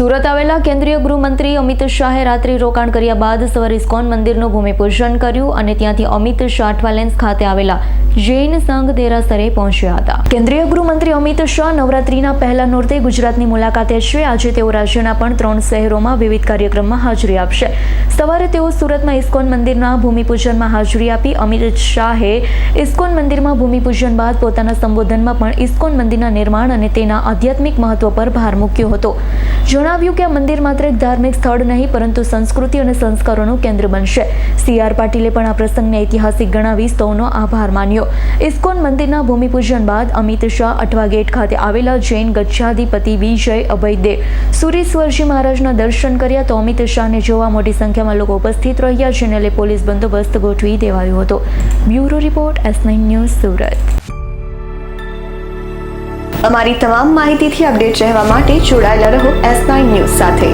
સુરત આવેલા કેન્દ્રીય ગૃહમંત્રી અમિત શાહે રાત્રિ રોકાણ કર્યા બાદ સવારે ઇસ્કોન મંદિરનું ભૂમિપૂજન કર્યું અને ત્યાંથી અમિત શાહ અઠવાલેન્સ ખાતે આવેલા જૈન સંઘ દેરાસરે પહોંચ્યા હતા. કેન્દ્રીય ગૃહમંત્રી અમિત શાહ નવરાત્રીના પહેલા નોરતે ગુજરાતની મુલાકાતે છે. આજે તેઓ રાજ્યના પણ ત્રણ શહેરોમાં વિવિધ કાર્યક્રમમાં હાજરી આપશે. સવારે તેઓ સુરતમાં ઇસ્કોન મંદિરના ભૂમિપૂજનમાં હાજરી આપી અમિત શાહે ઇસ્કોન મંદિરમાં ભૂમિપૂજન બાદ પોતાના સંબોધનમાં પણ ઇસ્કોન મંદિરના નિર્માણ અને તેના આધ્યાત્મિક મહત્વ પર ભાર મૂક્યો હતો. જણાવ્યું કે આ મંદિર માત્ર એક ધાર્મિક સ્થળ નહીં, પરંતુ સંસ્કૃતિ અને સંસ્કારોનું કેન્દ્ર બનશે. સી આર પાટીલે પણ આ પ્રસંગને ઐતિહાસિક ગણાવી સૌનો આભાર માન્યો. ઇસ્કોન મંદિરના ભૂમિપૂજન બાદ અમિત શાહ અઠવા ગેટ ખાતે આવેલા જૈન ગચ્છાધિપતિ વિજય અભયદેવ સુરેશ્વરજી મહારાજના દર્શન કર્યા તો અમિત શાહને જોવા મોટી સંખ્યામાં લોકો ઉપસ્થિત રહ્યા, જેને લઈ પોલીસ બંદોબસ્ત ગોઠવી દેવાયો હતો. Bureau report, S news, Surat. અમારી તમામ માહિતીથી અપડેટ રહેવા માટે જોડાયેલા રહો એસ ન્યૂઝ સાથે.